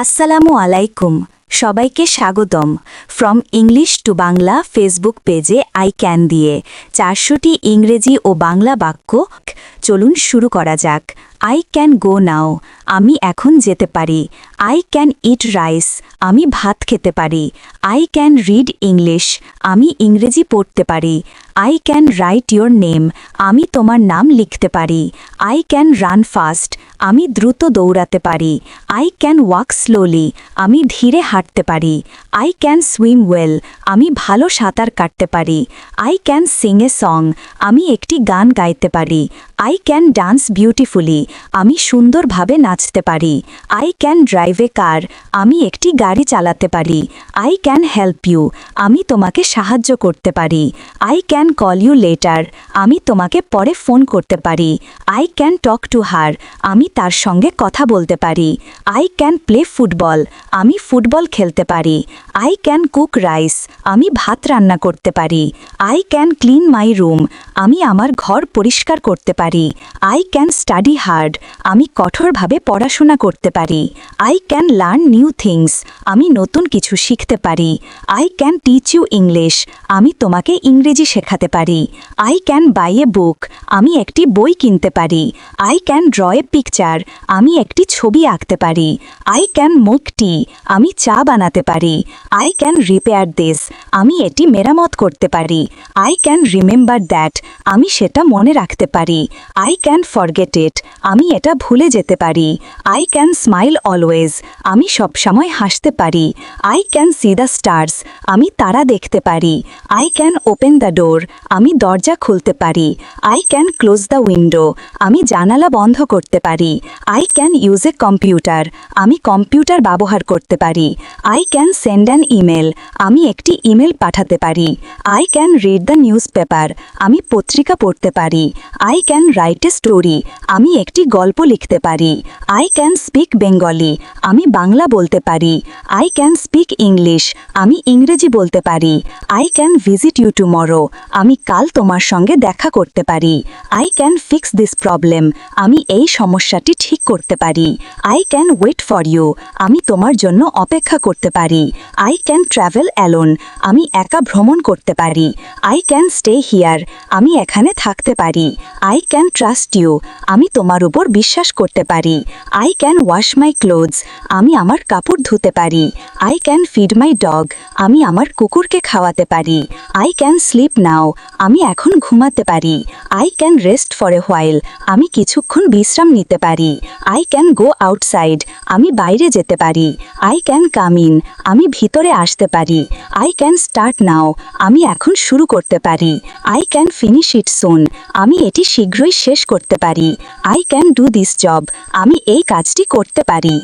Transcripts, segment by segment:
আসসালামু আলাইকুম। সবাইকে স্বাগতম। From English to Bangla Facebook পেজে আই ক্যান দিয়ে চারশোটি ইংরেজি ও বাংলা বাক্য চলুন শুরু করা যাক। আই ক্যান গো নাও আমি এখন যেতে পারি। আই ক্যান ইট রাইস আমি ভাত খেতে পারি। আই ক্যান রিড ইংলিশ আমি ইংরেজি পড়তে পারি। I can write your name আমি তোমার নাম লিখতে পারি। আই ক্যান রান ফাস্ট আমি দ্রুত দৌড়াতে পারি। আই ক্যান ওয়াক স্লোলি আমি ধীরে হাঁটতে পারি। আই ক্যান সুইম ওয়েল আমি ভালো সাঁতার কাটতে পারি। I can sing a song আমি একটি গান গাইতে পারি। আই ক্যান ডান্স বিউটিফুলি আমি সুন্দরভাবে নাচতে পারি। I can drive a car আমি একটি গাড়ি চালাতে পারি। আই ক্যান হেল্প ইউ আমি তোমাকে সাহায্য করতে পারি। I can call you later আমি তোমাকে পরে ফোন করতে পারি। I can talk to her আমি তার সঙ্গে কথা বলতে পারি। আই ক্যান প্লে ফুটবল আমি ফুটবল খেলতে পারি। আই ক্যান কুক রাইস আমি ভাত রান্না করতে পারি। I can clean my room আমি আমার ঘর পরিষ্কার করতে পারি। আই ক্যান স্টাডি হার্ড আমি কঠোরভাবে পড়াশোনা করতে পারি। I can learn new things আমি নতুন কিছু শিখতে পারি। I can teach you English আমি তোমাকে ইংরেজি শেখাতে পারি। I can buy a book আমি একটি বই কিনতে পারি। I can draw a picture আমি একটি ছবি আঁকতে পারি। আই ক্যান মুক টি আমি চা বানাতে পারি। আই ক্যান রিপেয়ার দিস আমি এটি মেরামত করতে পারি। আই ক্যান রিমেম্বার দ্যাট আমি সেটা মনে রাখতে পারি। আই ক্যান ফরগেট ইট আমি এটা ভুলে যেতে পারি। আই ক্যান স্মাইল অলওয়েজ আমি সবসময় হাসতে পারি। I can see the stars আমি তারা দেখতে পারি। I can open the door আমি দরজা খুলতে পারি। I can close the window আমি জানালা বন্ধ করতে পারি। I can use a computer আমি কম্পিউটার ব্যবহার করতে পারি। I can send an email আমি একটি ইমেল পাঠাতে পারি। I can read the newspaper আমি পত্রিকা পড়তে পারি। I can write a story আমি একটি গল্প লিখতে পারি। আই ক্যান স্পিক বেঙ্গলি আমি বাংলা বলতে পারি। আই ক্যান স্পিক ইংলিশ আমি ইংরেজি বলতে পারি। I can visit you tomorrow আমি কাল তোমার সঙ্গে দেখা করতে পারি। I can fix this problem আমি এই সমস্যাটি ঠিক করতে পারি। I can wait for you আমি তোমার জন্য অপেক্ষা করতে পারি। আই ক্যান ট্রাভেল অ্যালোন আমি একা ভ্রমণ করতে পারি। আই ক্যান স্টে হিয়ার আমি এখানে থাকতে পারি। আই ক্যান ট্রাস্ট ইউ আমি তোমার উপর বিশ্বাস করতে পারি। I can wash my clothes আমি আমার কাপড় ধুতে পারি। I can feed my dog আমি আমার কুকুরকে খাওয়াতে পারি। আই ক্যান স্লিপ নাও আমি এখন ঘুমাতে পারি। I can rest for a while আমি কিছুক্ষণ বিশ্রাম নিতে পারি। আই ক্যান গো আউটসাইড আমি বাইরে যেতে পারি। আই ক্যান কাম ইন আমি ভিতরে আসতে পারি। আই ক্যান স্টার্ট নাও আমি এখন শুরু করতে পারি। I can finish it soon আমি এটি শীঘ্রই শেষ করতে পারি। I can do this job আমি এই কাজটি করতে পারি।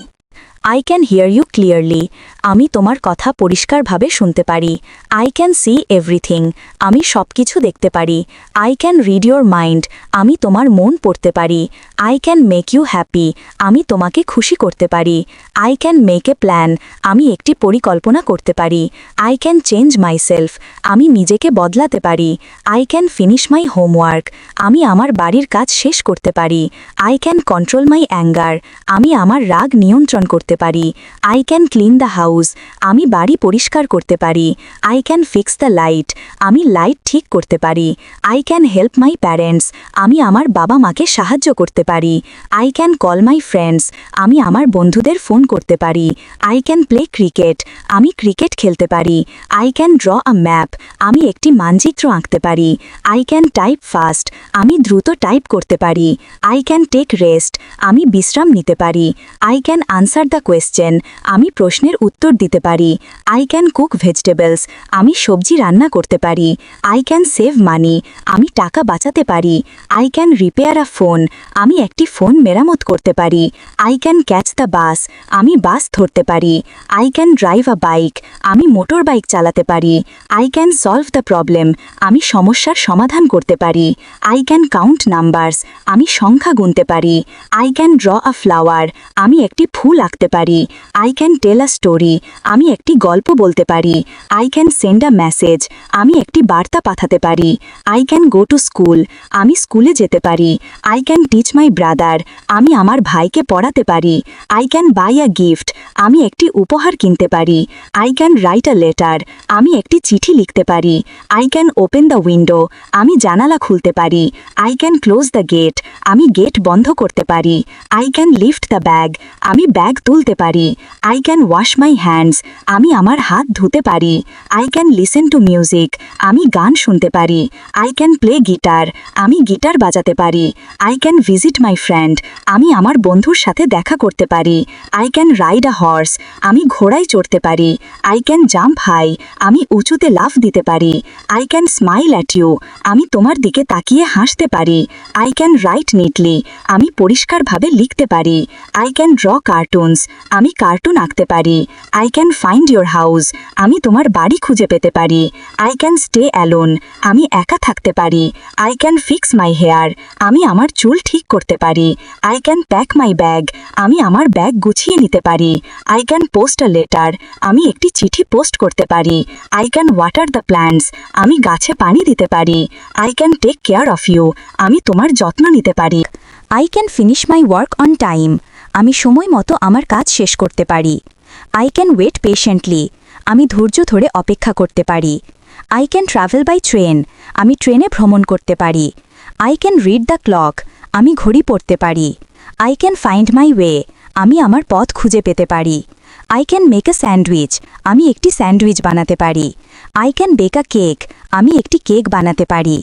I can hear you clearly আমি তোমার কথা পরিষ্কারভাবে শুনতে পারি। আই ক্যান সি এভরিথিং আমি সব কিছু দেখতে পারি। I can read your mind আমি তোমার মন পড়তে পারি। I can make you happy আমি তোমাকে খুশি করতে পারি। I can make a plan আমি একটি পরিকল্পনা করতে পারি। আই ক্যান চেঞ্জ মাইসেলফ আমি নিজেকে বদলাতে পারি। I can finish my homework আমি আমার বাড়ির কাজ শেষ করতে পারি। I can control my anger আমি আমার রাগ নিয়ন্ত্রণ করতে পারি। I can clean the house আমি বাড়ি পরিষ্কার করতে পারি। I can fix the light আমি লাইট ঠিক করতে পারি। I can help my parents আমি আমার বাবা মাকে সাহায্য করতে পারি। I can call my friends আমি আমার বন্ধুদের ফোন করতে পারি। আই ক্যান প্লে ক্রিকেট আমি ক্রিকেট খেলতে পারি। I can draw a map আমি একটি মানচিত্র আঁকতে পারি। আই ক্যান টাইপ ফাস্ট আমি দ্রুত টাইপ করতে পারি। আই ক্যান টেক রেস্ট আমি বিশ্রাম নিতে পারি। I can answer the question আমি প্রশ্নের উত্তর দিতে পারি। আই ক্যান কুক ভেজিটেবলস আমি সবজি রান্না করতে পারি। আই ক্যান সেভ মানি আমি টাকা বাঁচাতে পারি। I can repair a phone আমি একটি ফোন মেরামত করতে পারি। I can catch the bus আমি বাস ধরতে পারি। I can drive a bike আমি মোটর বাইক চালাতে পারি। I can solve the problem আমি সমস্যার সমাধান করতে পারি। আই ক্যান কাউন্ট নাম্বারস আমি সংখ্যা গুনতে পারি। I can draw a flower আমি একটি ফুল আঁকতে পারি। I can tell a story আমি একটি গল্প বলতে পারি। I can send a message আমি একটি বার্তা পাঠাতে পারি। I can go to school আমি স্কুলে যেতে পারি। I can teach my brother আমি আমার ভাইকে পড়াতে পারি। I can buy a gift আমি একটি উপহার কিনতে পারি। I can write a letter আমি একটি চিঠি লিখতে পারি। I can open the window আমি জানালা খুলতে পারি। I can close the gate আমি গেট বন্ধ করতে পারি। I can lift the bag আমি ব্যাগ তুলতে পারি। I can wash my hands আমি আমার হাত ধুতে পারি। I can listen to music আমি গান শুনতে পারি। আই ক্যান প্লে গিটার আমি গিটার বাজাতে পারি। I can visit my friend আমি আমার বন্ধুর সাথে দেখা করতে পারি। I can ride a horse আমি ঘোড়ায় চড়তে পারি। আই ক্যান জাম্প হাই আমি উঁচুতে লাফ দিতে পারি। I can smile at you আমি তোমার দিকে তাকিয়ে হাসতে পারি। আই ক্যান রাইট নিটলি আমি পরিষ্কারভাবে লিখতে পারি। আই ক্যান ড্র কার্টুনস আমি কার্টুন আঁকতে পারি। I can find your house আমি তোমার বাড়ি খুঁজে পেতে পারি। আই ক্যান স্টে অ্যালোন আমি একা থাকতে পারি। I can fix my hair আমি আমার চুল ঠিক করতে পারি। I can pack my bag আমি আমার ব্যাগ গুছিয়ে নিতে পারি। I can post a letter আমি একটি চিঠি পোস্ট করতে পারি। I can water the plants আমি গাছে পানি দিতে পারি। I can take care of you আমি তোমার যত্ন নিতে পারি। I can finish my work on time আমি সময় মতো আমার কাজ শেষ করতে পারি। আই ক্যান ওয়েট পেশেন্টলি আমি ধৈর্য ধরে অপেক্ষা করতে পারি। I can travel by train আমি ট্রেনে ভ্রমণ করতে পারি। I can read the clock আমি ঘড়ি পড়তে পারি। I can find my way আমি আমার পথ খুঁজে পেতে পারি। I can make a sandwich আমি একটি স্যান্ডউইচ বানাতে পারি। I can bake a cake আমি একটি কেক বানাতে পারি।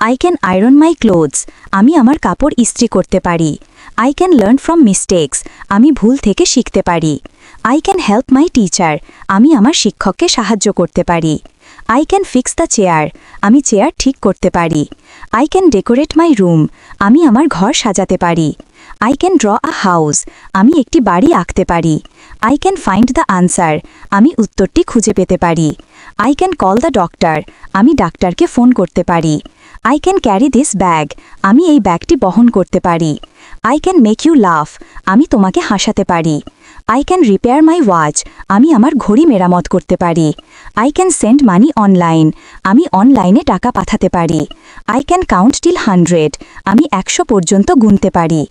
I can iron my clothes আমি আমার কাপড় ইস্ত্রি করতে পারি। I can learn from mistakes আমি ভুল থেকে শিখতে পারি। I can help my teacher আমি আমার শিক্ষককে সাহায্য করতে পারি। I can fix the chair আমি চেয়ার ঠিক করতে পারি। I can decorate my room আমি আমার ঘর সাজাতে পারি। I can draw a house আমি একটি বাড়ি আঁকতে পারি। I can find the answer আমি উত্তরটি খুঁজে পেতে পারি। I can call the doctor আমি ডাক্তারকে ফোন করতে পারি। I can carry this bag আমি এই ব্যাগটি বহন করতে পারি। আই ক্যান মেক ইউ লাফ আমি তোমাকে হাসাতে পারি। I can repair my watch আমি আমার ঘড়ি মেরামত করতে পারি। I can send money online আমি অনলাইনে টাকা পাঠাতে পারি। I can count till hundred আমি একশো পর্যন্ত গুনতে পারি।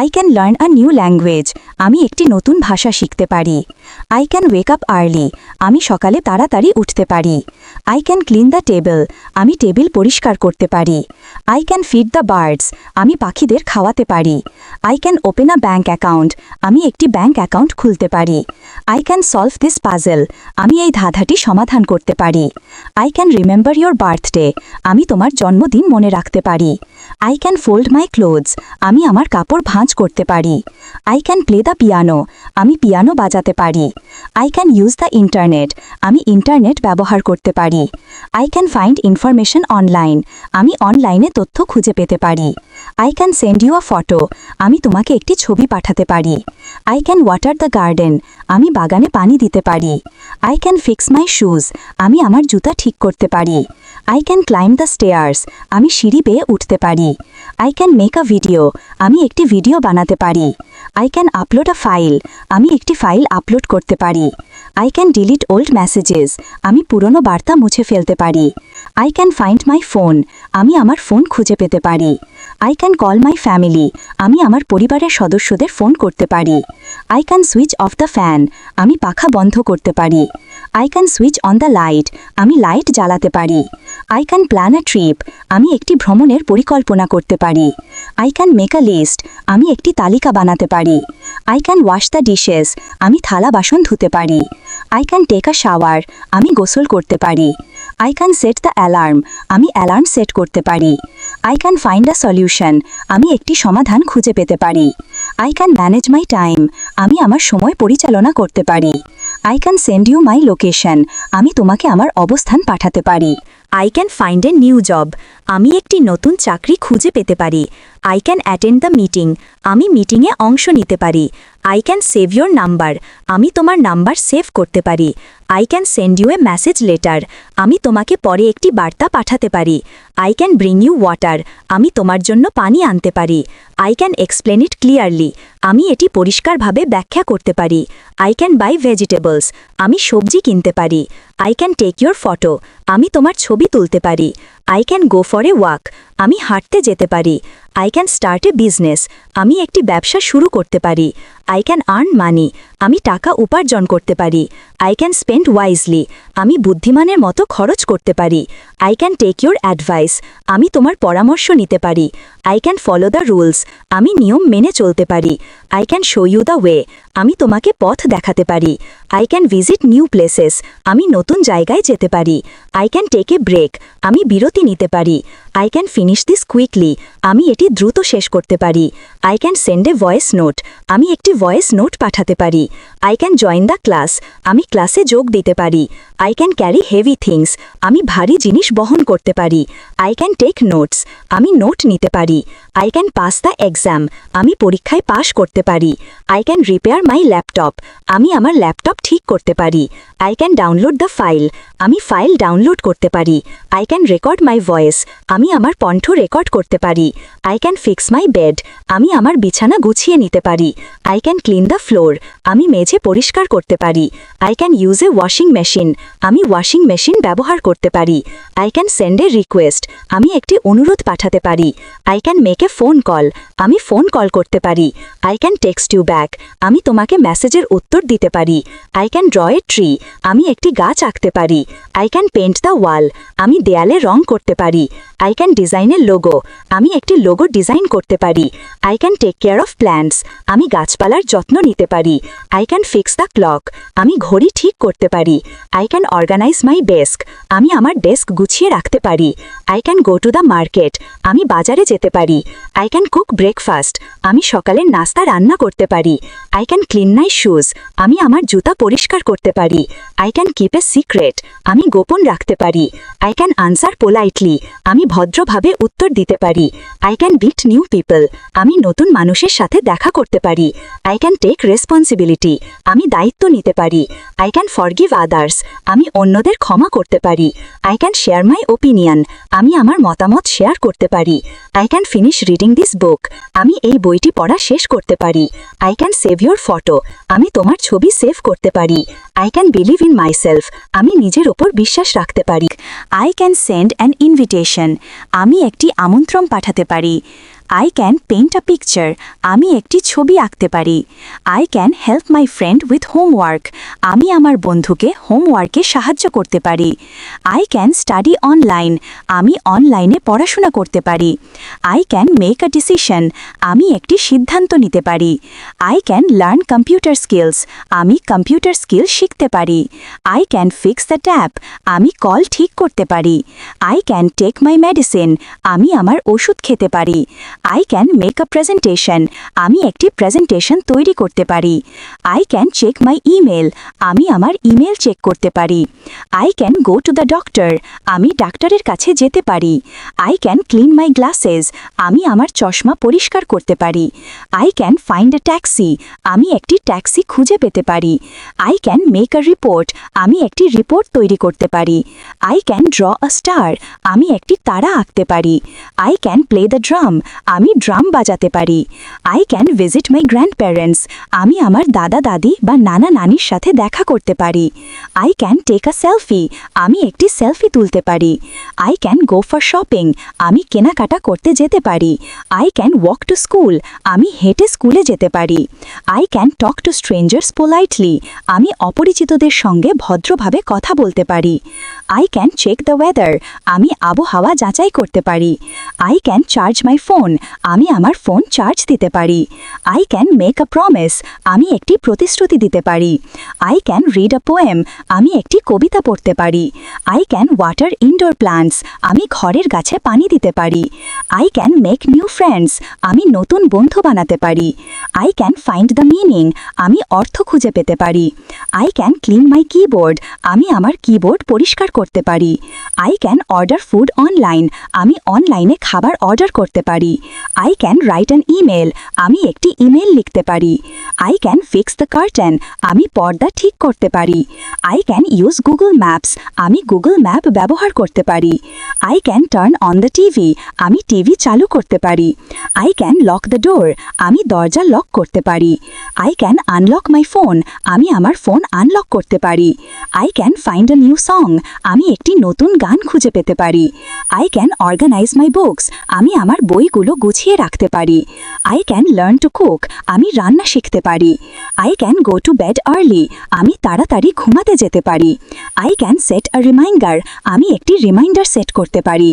I can learn a new language আমি একটি নতুন ভাষা শিখতে পারি। I can wake up early আমি সকালে তাড়াতাড়ি উঠতে পারি। I can clean the table আমি টেবিল পরিষ্কার করতে পারি। I can feed the birds আমি পাখিদের খাওয়াতে পারি। I can open a bank account আমি একটি ব্যাঙ্ক অ্যাকাউন্ট খুলতে পারি। I can solve this puzzle আমি এই ধাঁধাটি সমাধান করতে পারি। I can remember your birthday আমি তোমার জন্মদিন মনে রাখতে পারি। I can fold my clothes আমি আমার কাপড় ভাঁজ করতে পারি। I can play the piano আমি পিয়ানো বাজাতে পারি। I can use the internet আমি ইন্টারনেট ব্যবহার করতে পারি। I can find information online আমি অনলাইনে তথ্য খুঁজে পেতে পারি। I can send you a photo আমি তোমাকে একটি ছবি পাঠাতে পারি। I can water the garden আমি বাগানে পানি দিতে পারি। I can fix my shoes আমি আমার জুতা ঠিক করতে পারি। I can climb the stairs আমি সিঁড়ি বেয়ে উঠতে পারি। I can make a video আমি একটি ভিডিও বানাতে পারি। I can upload a file আমি একটি ফাইল আপলোড করতে পারি। I can delete old messages আমি পুরনো বার্তা মুছে ফেলতে পারি। I can find my phone আমি আমার ফোন খুঁজে পেতে পারি। I can call my family আমি আমার পরিবারের সদস্যদের ফোন করতে পারি। I can switch off the fan আমি পাখা বন্ধ করতে পারি। I can switch on the light আমি লাইট জ্বালাতে পারি। I can plan a trip আমি একটি ভ্রমণের পরিকল্পনা করতে পারি। I can make a list আমি একটি তালিকা বানাতে পারি। I can wash the dishes আমি থালা বাসন ধুতে পারি। I can take a shower আমি গোসল করতে পারি। I can set the alarm আমি অ্যালার্ম সেট করতে পারি। I can find a solution আমি একটি সমাধান খুঁজে পেতে পারি। I can manage my time আমি আমার সময় পরিচালনা করতে পারি। I can send you my location আমি তোমাকে আমার অবস্থান পাঠাতে পারি। I can find a new job আমি একটি নতুন চাকরি খুঁজে পেতে পারি। I can attend the meeting আমি মিটিংয়ে অংশ নিতে পারি। I can save your number আমি তোমার নাম্বার সেভ করতে পারি। I can send you a message later আমি তোমাকে পরে একটি বার্তা পাঠাতে পারি। I can bring you water আমি তোমার জন্য পানি আনতে পারি। I can explain it clearly আমি এটি পরিষ্কারভাবে ব্যাখ্যা করতে পারি। আই ক্যান বাই ভেজিটেবলস আমি সবজি কিনতে পারি। I can take your photo আমি তোমার ছবি তুলতে পারি। I can go for a walk আমি হাঁটতে যেতে পারি। I can start a business আমি একটি ব্যবসা শুরু করতে পারি। আই ক্যান আর্ন মানি আমি টাকা উপার্জন করতে পারি। আই ক্যান স্পেন্ড ওয়াইজলি আমি বুদ্ধিমানের মতো খরচ করতে পারি। I can take your advice আমি তোমার পরামর্শ নিতে পারি। I can follow the rules আমি নিয়ম মেনে চলতে পারি। I can show you the way আমি তোমাকে পথ দেখাতে পারি। I can visit new places আমি নতুন জায়গায় যেতে পারি। I can take a break আমি বিরতি নিতে পারি। I can finish this quickly আমি এটি দ্রুত শেষ করতে পারি। I can send a voice note আমি একটি ভয়েস নোট পাঠাতে পারি। I can join the class আমি ক্লাসে যোগ দিতে পারি। I can carry heavy things আমি ভারী জিনিস বহন করতে পারি। আই ক্যান টেক নোটস আমি নোট নিতে পারি। I can pass the exam আমি পরীক্ষায় পাশ করতে পারি। I can repair my laptop আমি আমার ল্যাপটপ ঠিক করতে পারি। I can download the file আমি ফাইল ডাউনলোড করতে পারি। I can record my voice আমি আমার কণ্ঠ রেকর্ড করতে পারি। I can fix my bed আমি আমার বিছানা গুছিয়ে নিতে পারি। I can clean the floor আমি মেঝে পরিষ্কার করতে পারি। I can use a washing machine আমি ওয়াশিং মেশিন ব্যবহার করতে পারি। I can send a request আমি একটি অনুরোধ পাঠাতে পারি। I can make a phone call আমি ফোন কল করতে পারি। I can text you back আমি তোমাকে মেসেজের উত্তর দিতে পারি। I can draw a tree আমি একটি গাছ আঁকতে পারি। I can paint the wall আমি দেয়ালে রং করতে পারি। আই ক্যান ডিজাইনের লোগো আমি একটি লোগো ডিজাইন করতে পারি। I can take care of plants আমি গাছপালার যত্ন নিতে পারি। I can fix the clock আমি ঘড়ি ঠিক করতে পারি। I can organise my desk আমি আমার ডেস্ক গুছিয়ে রাখতে পারি। I can go to the market আমি বাজারে যেতে পারি। আই ক্যান কুক ব্রেকফাস্ট আমি সকালের নাস্তা রান্না করতে পারি। I can clean my shoes আমি আমার জুতা পরিষ্কার করতে পারি। I can keep a secret আমি গোপন রাখতে পারি। আই ক্যান আনসার পোলাইটলি আমি ভদ্রভাবে উত্তর দিতে পারি। I can beat new people আমি নতুন মানুষের সাথে দেখা করতে পারি। আই ক্যান টেক রেসপন্সিবিলিটি আমি দায়িত্ব নিতে পারি। আই ক্যান ফরগিভ আদার্স আমি অন্যদের ক্ষমা করতে পারি। I can share my opinion আমি আমার মতামত শেয়ার করতে পারি। I can finish reading this book আমি এই বইটি পড়া শেষ করতে পারি। I can save your photo আমি তোমার ছবি সেভ করতে পারি। I can believe in myself আমি নিজের ওপর বিশ্বাস রাখতে পারি। I can send an invitation আমি একটি আমন্ত্রণ পাঠাতে পারি। I can paint a picture আমি একটি ছবি আঁকতে পারি। I can help my friend with homework আমি আমার বন্ধুকে হোমওয়ার্কে সাহায্য করতে পারি। আই ক্যান স্টাডি অনলাইন আমি অনলাইনে পড়াশোনা করতে পারি। I can make a decision আমি একটি সিদ্ধান্ত নিতে পারি। I can learn computer skills আমি কম্পিউটার স্কিল শিখতে পারি। I can fix the tap আমি কল ঠিক করতে পারি। I can take my medicine আমি আমার ওষুধ খেতে পারি। I can make a presentation আমি একটি প্রেজেন্টেশন তৈরি করতে পারি। I can check my email আমি আমার ইমেল চেক করতে পারি। I can go to the doctor আমি ডাক্তারের কাছে যেতে পারি। I can clean my glasses আমি আমার চশমা পরিষ্কার করতে পারি। I can find a taxi আমি একটি ট্যাক্সি খুঁজে পেতে পারি। I can make a report আমি একটি রিপোর্ট তৈরি করতে পারি। I can draw a star আমি একটি তারা আঁকতে পারি। I can play the drum আমি ড্রাম বাজাতে পারি। I can visit my grandparents আমি আমার দাদা, দাদি বা নানা নানির সাথে দেখা করতে পারি। I can take a selfie আমি একটি সেলফি তুলতে পারি। I can go for shopping আমি কেনাকাটা করতে যেতে পারি। I can walk to school আমি হেঁটে স্কুলে যেতে পারি। I can talk to strangers politely আমি অপরিচিতদের সঙ্গে ভদ্রভাবে কথা বলতে পারি। I can check the weather আমি আবহাওয়া যাচাই করতে পারি। I can charge my phone আমি আমার ফোন চার্জ দিতে পারি। I can make a promise আমি একটি প্রতিশ্রুতি দিতে পারি। I can read a poem আমি একটি কবিতা পড়তে পারি। I can water indoor plants আমি ঘরের গাছে পানি দিতে পারি। I can make new friends আমি নতুন বন্ধু বানাতে পারি। I can find the meaning আমি অর্থ খুঁজে পেতে পারি। I can clean my keyboard আমি আমার কিবোর্ড পরিষ্কার করতে পারি। I can order food online আমি অনলাইনে খাবার অর্ডার করতে পারি। I can write an email আমি একটি ইমেল লিখতে পারি। I can fix the curtain আমি পর্দা ঠিক করতে পারি। I can use Google Maps আমি গুগল ম্যাপ ব্যবহার করতে পারি। I can turn on the TV আমি টিভি চালু করতে পারি। I can lock the door আমি দরজা লক করতে পারি। I can unlock my phone আমি আমার ফোন আনলক করতে পারি। I can find a new song আমি একটি নতুন গান খুঁজে পেতে পারি। I can organise my books আমি আমার বইগুলো গুছিয়ে রাখতে পারি। I can learn to cook আমি রান্না শিখতে পারি। I can go to bed early আমি তাড়াতাড়ি ঘুমাতে যেতে পারি। I can set a reminder আমি একটি রিমাইন্ডার সেট করতে পারি।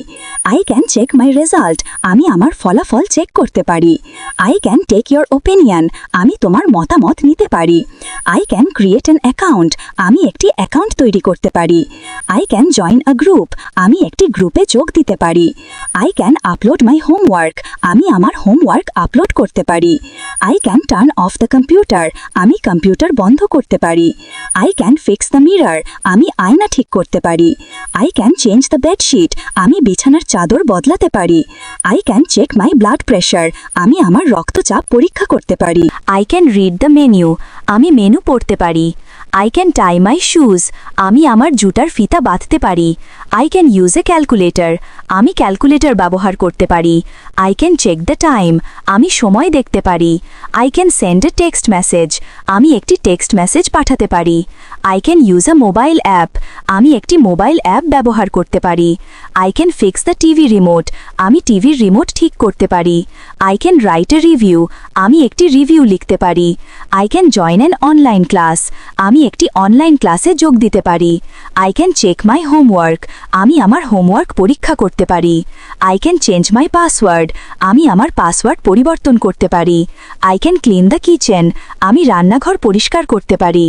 I can check my result আমি আমার ফলাফল চেক করতে পারি। I can take your opinion আমি তোমার মতামত নিতে পারি। I can create an account আমি একটি অ্যাকাউন্ট তৈরি করতে পারি। I can join a group আমি একটি গ্রুপে যোগ দিতে পারি। I can upload my homework আমি আমার হোমওয়ার্ক আপলোড করতে পারি। I can turn off the computer আমি কম্পিউটার বন্ধ করতে পারি। I can fix the mirror আমি আয়না ঠিক করতে পারি। I can change the bedsheet আমি বিছানার চাদর বদলাতে পারি। I can check my blood pressure আমি আমার রক্তচাপ পরীক্ষা করতে পারি। I can read the menu আমি মেনু পড়তে পারি। I can tie my shoes আমি আমার জুতার ফিতা বাঁধতে পারি। I can use a calculator আমি ক্যালকুলেটর ব্যবহার করতে পারি। I can check the time আমি সময় দেখতে পারি। I can send a text message আমি একটি টেক্সট মেসেজ পাঠাতে পারি। I can use a mobile app আমি একটি মোবাইল অ্যাপ ব্যবহার করতে পারি। I can fix the TV remote আমি টিভির রিমোট ঠিক করতে পারি। I can write a review আমি একটি রিভিউ লিখতে পারি। I can join an online class. আমি একটি অনলাইন ক্লাসে যোগ দিতে পারি। I can check my homework আমি আমার হোমওয়ার্ক পরীক্ষা করতে পারি। I can change my password আমি আমার পাসওয়ার্ড পরিবর্তন করতে পারি। I can clean the kitchen আমি রান্নাঘর পরিষ্কার করতে পারি।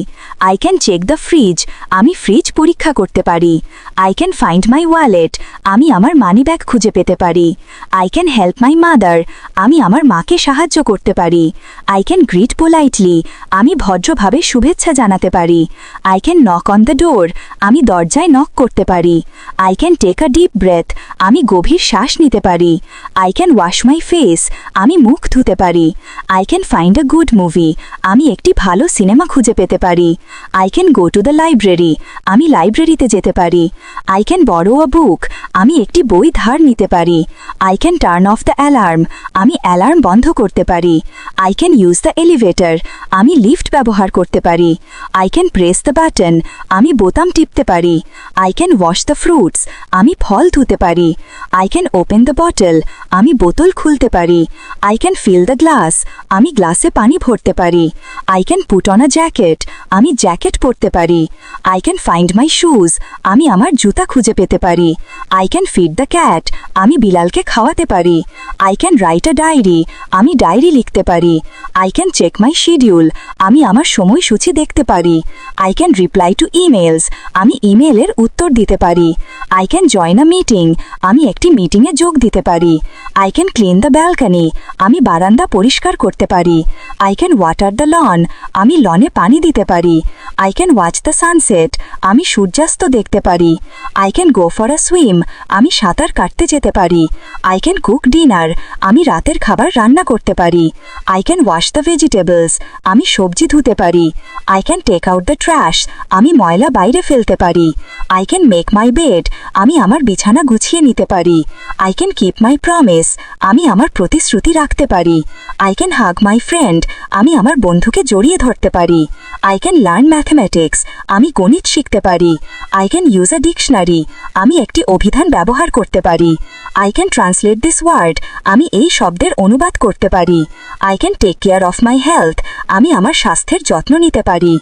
I can check the fridge আমি ফ্রিজ পরীক্ষা করতে পারি। I can find my wallet আমি আমার মানি ব্যাগ খুঁজে পেতে পারি। I can help my mother আমি আমার মাকে সাহায্য করতে পারি। আই ক্যান গ্রিট পোলাইটলি আমি ভদ্রভাবে শুভেচ্ছা জানাতে পারি। I can knock on the door আমি দরজায় নক করতে পারি। I can take a deep breath আমি গভীর শ্বাস নিতে পারি। I can wash my face আমি মুখ ধুতে পারি। I can find a good movie আমি একটি ভালো সিনেমা খুঁজে পেতে পারি। I can go to the library আমি লাইব্রেরিতে যেতে পারি। আই ক্যান বড়ো আ বুক আমি একটি বই ধার নিতে পারি। I can turn off the alarm আমি অ্যালার্ম বন্ধ করতে পারি। I can use the elevator আমি লিফট ব্যবহার করতে পারি। I can press the button আমি বোতাম টিপতে পারি। I can wash the fruits আমি ফল ধুতে পারি। I can open the bottle আমি বোতল খুলতে পারি। I can fill the glass আমি গ্লাসে পানি ভরতে পারি। I can put on a jacket আমি জ্যাকেট পরতে পারি। I can find my shoes আমি আমার জুতা খুঁজে পেতে পারি। I can feed the cat আমি বিলালকে খাওয়াতে পারি। I can write a diary আমি ডায়েরি লিখতে পারি। I can check my schedule আমি আমার সময়সূচি দেখতে পারি। I can reply to emails আমি ইমেলের উত্তর দিতে পারি। I can join a meeting আমি একটি মিটিংয়ে যোগ দিতে পারি। I can clean the balcony আমি বারান্দা পরিষ্কার করতে পারি। I can water the lawn আমি লনে পানি দিতে পারি। I can watch the sunset আমি সূর্যাস্ত দেখতে পারি। I can go for a swim আমি সাঁতার কাটতে যেতে পারি। আই ক্যান কুক ডিনার আমি রাতের খাবার রান্না করতে পারি। I can wash the vegetables আমি সবজি ধুতে পারি। I can take out the trash আমি ময়লা বাইরে ফেলতে পারি। I can make my bed আমি আমার বিছানা গুছিয়ে নিতে পারি। I can keep my promise আমি আমার প্রতিশ্রুতি রাখতে পারি। I can hug my friend আমি আমার বন্ধুকে জড়িয়ে ধরতে পারি। আই ক্যান লার্ন ম্যাথমেটিক্স আমি গণিত শিখতে পারি। I can use a dictionary আমি একটি অভিধান ব্যবহার করতে পারি। I can translate this word আমি এই শব্দের অনুবাদ করতে পারি। I can take care of my health আমি আমার স্বাস্থ্যের যত্ন নিতে পারি।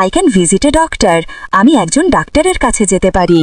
I can visit a doctor আমি একজন ডাক্তারের কাছে যেতে পারি।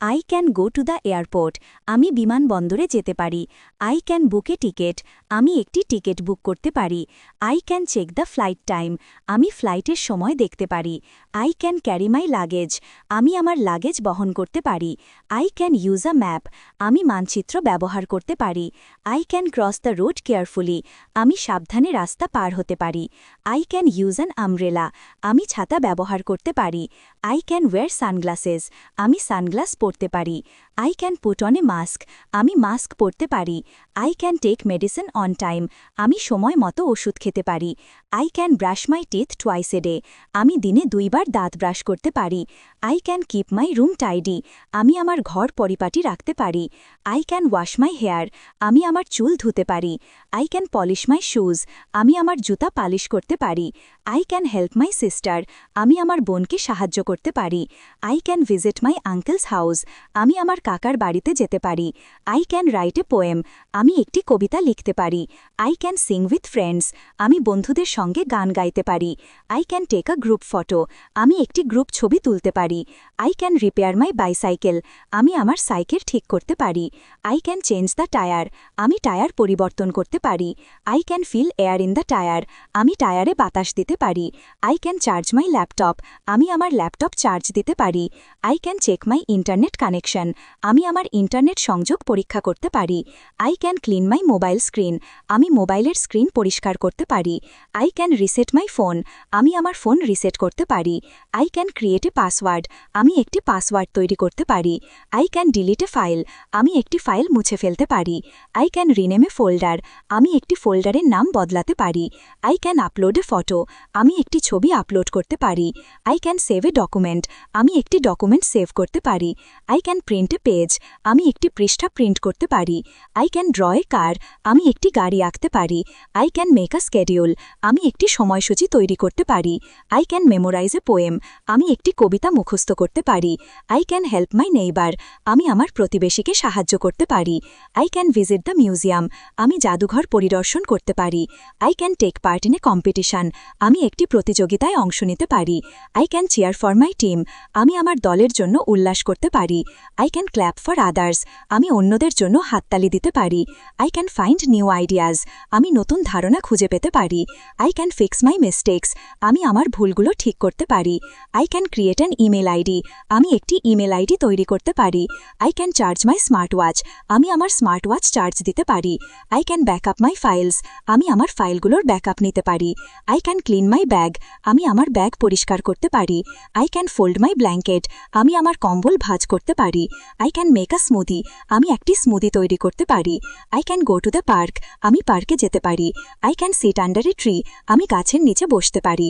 I can go to the airport আমি বিমানবন্দরে যেতে পারি। আই ক্যান বুকে টিকেট আমি একটি টিকেট বুক করতে পারি। I can check the flight time আমি ফ্লাইটের সময় দেখতে পারি। I can carry my luggage আমি আমার লাগেজ বহন করতে পারি। I can use a map আমি মানচিত্র ব্যবহার করতে পারি। I can cross the road carefully আমি সাবধানে রাস্তা পার হতে পারি। I can use an umbrella আমি ছাতা ব্যবহার করতে পারি। আই ক্যান ওয়্যার সানগ্লাসেস আমি সানগ্লাস পরতে পারি। I can put on a mask আমি মাস্ক পরতে পারি। I can take medicine on time আমি সময় মতো ওষুধ খেতে পারি। I can brush my teeth twice a day আমি দিনে দুইবার দাঁত ব্রাশ করতে পারি। I can keep my room tidy আমি আমার ঘর পরিপাটি রাখতে পারি। I can wash my hair আমি আমার চুল ধুতে পারি। I can polish my shoes আমি আমার জুতা পালিশ করতে পারি। I can help my sister আমি আমার বোনকে সাহায্য করতে পারি। I can visit my uncle's house আমি আমার কাকার বাড়িতে যেতে পারি। I can write a poem আমি একটি কবিতা লিখতে পারি। I can sing with friends আমি বন্ধুদের সঙ্গে গান গাইতে পারি। I can take a group photo আমি একটি গ্রুপ ছবি তুলতে পারি। I can repair my bicycle আমি আমার সাইকেল ঠিক করতে পারি। I can change the tyre আমি টায়ার পরিবর্তন করতে পারি। I can fill air in the tyre আমি টায়ারে বাতাস দিতে পারি। I can charge my laptop আমি আমার ল্যাপটপ চার্জ দিতে পারি। I can check my internet connection আমি আমার ইন্টারনেট সংযোগ পরীক্ষা করতে পারি। I can clean my mobile screen আমি মোবাইলের স্ক্রিন পরিষ্কার করতে পারি। I can reset my phone আমি আমার ফোন রিসেট করতে পারি। I can create a password আমি একটি পাসওয়ার্ড তৈরি করতে পারি। I can delete a file আমি একটি ফাইল মুছে ফেলতে পারি। I can rename a folder আমি একটি ফোল্ডারের নাম বদলাতে পারি। I can upload a photo আমি একটি ছবি আপলোড করতে পারি। I can save a document আমি একটি ডকুমেন্ট সেভ করতে পারি। I can print a page, আমি একটি পৃষ্ঠা প্রিন্ট করতে পারি। I can draw a car আমি একটি গাড়ি আঁকতে পারি। I can make a schedule আমি একটি সময়সূচি তৈরি করতে পারি। I can memorise a poem আমি একটি কবিতা মুখস্থ করতে পারি। I can help my neighbour আমি আমার প্রতিবেশীকে সাহায্য করতে পারি। I can visit the museum আমি জাদুঘর পরিদর্শন করতে পারি। I can take part in a competition আমি একটি প্রতিযোগিতায় অংশ নিতে পারি। I can cheer for my team আমি আমার দলের জন্য উল্লাস করতে পারি। I can clap for others আমি অন্যদের জন্য হাততালি দিতে পারি। I can find new ideas আমি নতুন ধারণা খুঁজে পেতে পারি। I can fix my mistakes আমি আমার ভুলগুলো ঠিক করতে পারি। I can create an email ID আমি একটি ইমেল আইডি তৈরি করতে পারি। I can charge my smart watch আমি আমার স্মার্ট ওয়াচ চার্জ দিতে পারি। I can backup my files আমি আমার ফাইলগুলোর ব্যাকআপ নিতে পারি। I can clean my bag আমি আমার ব্যাগ পরিষ্কার করতে পারি। I can fold my blanket আমি আমার কম্বল ভাজ করতে পারি। I can make a smoothie আমি একটি স্মুদি তৈরি করতে পারি। I can go to the park আমি পার্কে যেতে পারি। I can sit under a tree আমি গাছের নিচে বসতে পারি।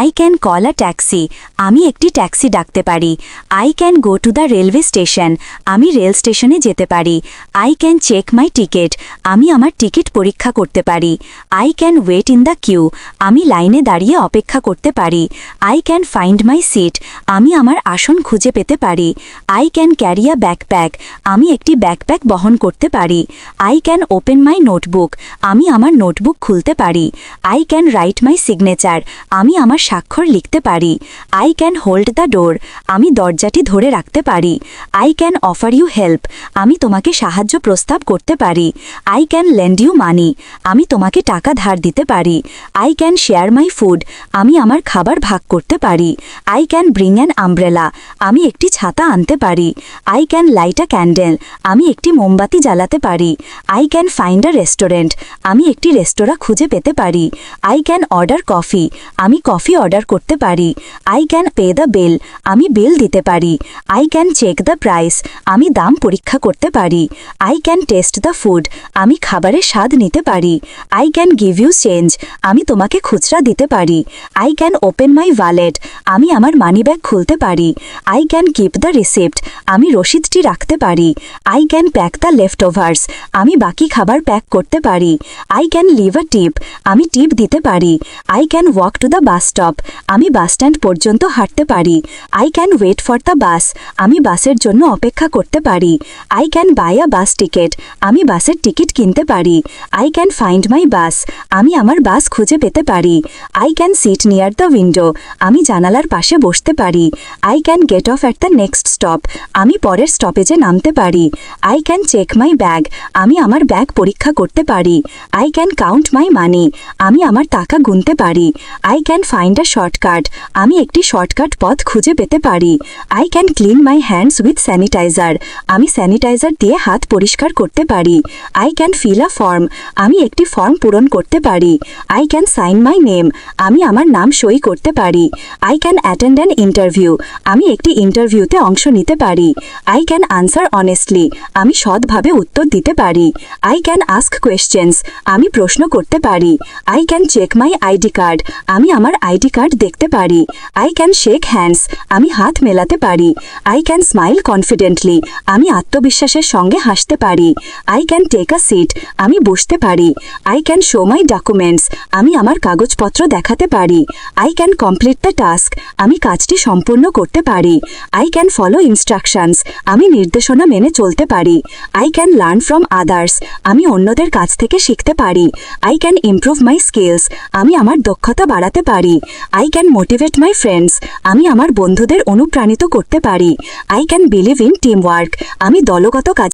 I can call a taxi আমি একটি ট্যাক্সি ডাকতে পারি। I can go to the railway station আমি রেল স্টেশনে যেতে পারি। I can check my ticket আমি আমার টিকিট পরীক্ষা করতে পারি। I can wait in the queue আমি লাইনে দাঁড়িয়ে অপেক্ষা করতে পারি। I can find my seat আমি আমার আসন খুঁজে পেতে পারি। I can carry a backpack আমি একটি ব্যাকপ্যাক বহন করতে পারি। I can open my notebook আমি আমার নোটবুক খুলতে পারি। I can write my signature আমি আমার স্বাক্ষর লিখতে পারি। I can hold the door আমি দরজাটি ধরে রাখতে পারি। I can offer you help আমি তোমাকে সাহায্য প্রস্তাব করতে পারি। I can lend you money আমি তোমাকে টাকা ধার দিতে পারি। I can share my food আমি আমার খাবার ভাগ করতে পারি। I can bring an umbrella আমি একটি ছাতা আনতে পারি। I can light a candle. আমি একটি মোমবাতি জ্বালাতে পারি। I can find a restaurant আমি একটি রেস্তোরাঁ খুঁজে পেতে পারি। আই ক্যান অর্ডার কফি আমি কফি অর্ডার করতে পারি। I can pay the bill আমি বিল দিতে পারি। I can check the price আমি দাম পরীক্ষা করতে পারি। I can test the food আমি খাবারের স্বাদ নিতে পারি। I can give you change আমি তোমাকে খুচরা দিতে পারি। I can open my wallet আমি আমার মানিব্যাগ খুলতে পারি। I can keep the receipt আমি রসিদটি রাখতে পারি। I can pack the leftovers আমি বাকি খাবার প্যাক করতে পারি। I can leave a tip আমি টিপ দিতে পারি। I can walk to the bus stop আমি বাস স্ট্যান্ড পর্যন্ত হাঁটতে পারি। I can wait for the bus আমি বাসের জন্য অপেক্ষা করতে পারি। I can buy a bus ticket আমি বাসের টিকিট কিনতে পারি। I can find my bus আমি আমার বাস খুঁজে পেতে পারি। I can sit near the window আমি জানালার পাশে বসতে পারি। I can get off at the next stop আমি পরের স্টপেজে নামতে পারি। I can check my bag আমি আমার ব্যাগ পরীক্ষা করতে পারি। I can count my money আমি আমার টাকা গুনতে পারি। I can find a shortcut আমি একটি শর্টকাট পথ খুঁজে পেতে পারি। I can clean my hands with sanitizer আমি স্যানিটাইজার দিয়ে হাত পরিষ্কার করতে পারি। I can fill a form আমি একটি ফর্ম পূরণ করতে পারি। I can sign my name আমি আমার নাম সই করতে পারি। I can attend an interview আমি একটি ইন্টারভিউতে অংশ নিতে পারি। আই ক্যান আনসার অনেস্টলি আমি সৎভাবে উত্তর দিতে পারি। আই ক্যান আস্ক কোয়েশ্চেন্স আমি প্রশ্ন করতে পারি। I can check my ID card আমি আমার আইডি কার্ড দেখতে পারি। আই ক্যান শেক হ্যান্ডস আমি হাত মেলাতে পারি। আই ক্যান স্মাইল কনফিডেন্টলি আমি আত্মবিশ্বাসের সঙ্গে হাসতে পারি। I can take a seat আমি বসতে পারি। I can show my documents আমি আমার কাগজপত্র দেখাতে পারি। I can complete the task আমি কাজটি সম্পূর্ণ করতে পারি। I can follow instruction instructions আমি নির্দেশনা মেনে চলতে পারি। I can learn from others আমি অন্যদের কাছ থেকে শিখতে পারি। I can improve my skills আমি আমার দক্ষতা বাড়াতে পারি। I can motivate my friends আমি আমার বন্ধুদের অনুপ্রাণিত করতে পারি। I can believe in team work আমি দলগত কাজ